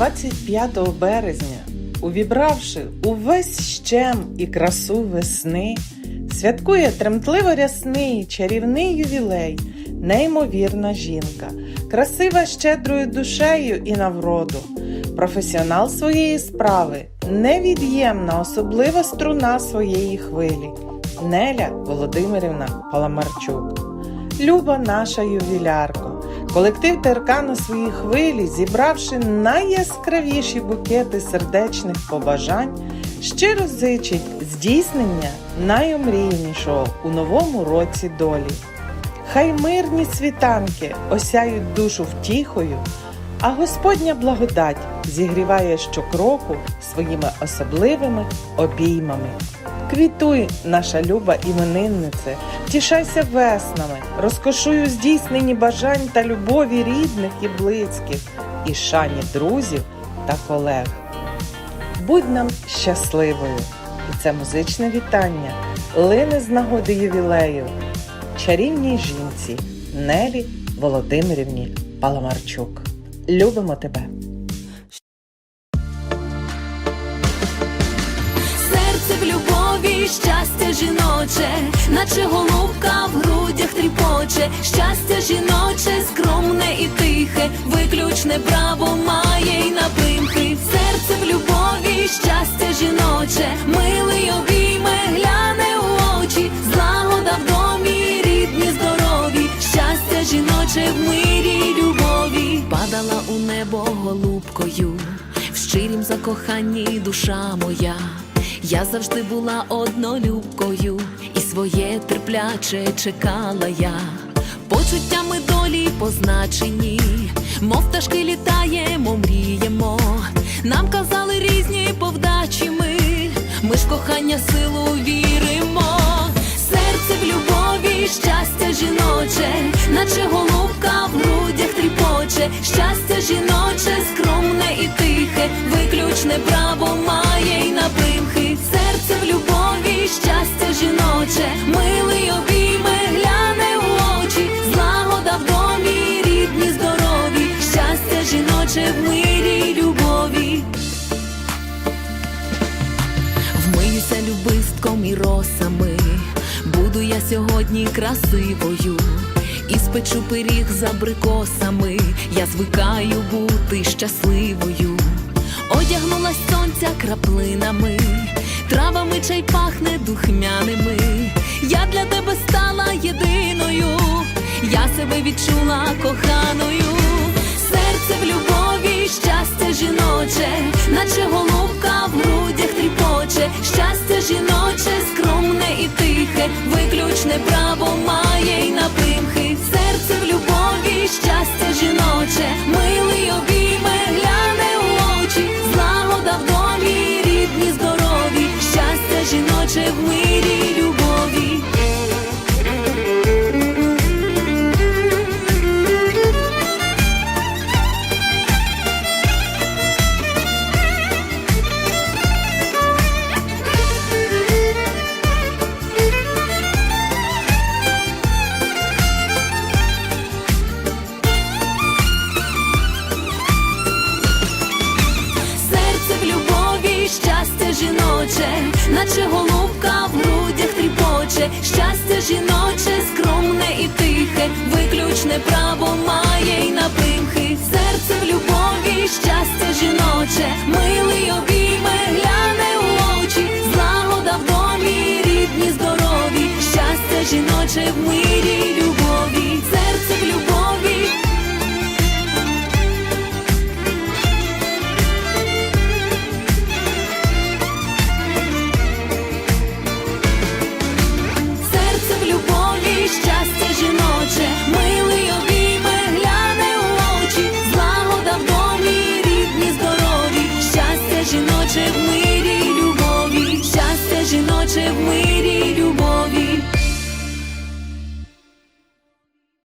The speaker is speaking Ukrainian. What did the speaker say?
25 березня, увібравши увесь щем і красу весни, святкує тремтливо рясний чарівний ювілей, неймовірна жінка, красива щедрою душею і навроду, професіонал своєї справи, невід'ємна особлива струна своєї хвилі. Неля Володимирівна Паламарчук. Люба наша ювілярко, колектив ТРК на своїй хвилі, зібравши найяскравіші букети сердечних побажань, щиро зичить здійснення найомріянішого у новому році долі. Хай мирні світанки осяють душу втіхою, а Господня благодать зігріває щокроку своїми особливими обіймами. Квітуй, наша люба імениннице, тішайся веснами, розкошую здійснені бажань та любові рідних і близьких, і шані друзів та колег. Будь нам щасливою! І це музичне вітання лине з нагоди ювілею чарівній жінці Нелі Володимирівні Паламарчук. Любимо тебе! Любові, щастя жіноче, наче голубка в грудях тріпоче, щастя жіноче, скромне і тихе, виключне право має й на примхи. Серце в любові, щастя жіноче, милий обійме, гляне у очі, злагода в домі, рідні, здорові, щастя жіноче в мирі й любові, падала у небо голубкою, в щирім закоханні душа моя. Я завжди була однолюбкою, і своє терпляче чекала я. Почуттями долі позначені, мов пташки літаємо, мріємо. Нам казали різні повдачі ми, ми ж кохання силу віримо. Серце в любові, щастя жіноче, наче голубка в грудях тріпоче, щастя жіноче, скромне і тихе, жіноче в мирі любові. Вмиюся любистком і росами, буду я сьогодні красивою, і спечу пиріг з абрикосами, я звикаю бути щасливою. Одягнулась сонця краплинами, травами чай пахне духмяними. Я для тебе стала єдиною, я себе відчула коханою. Жіноче, наче голубка в грудях тріпоче, щастя жіноче, скромне і тихе, виключне право має й на жіноче, наче голубка в грудях тріпоче, щастя жіноче, скромне і тихе, виключне право має й напримхи. Серце в любові, щастя жіноче, милий обійме, щастя жіноче, милий обійме, гляне очі, злагода в рідні, здорові, щастя жіноче в мирі любові, щастя жіноче в мирі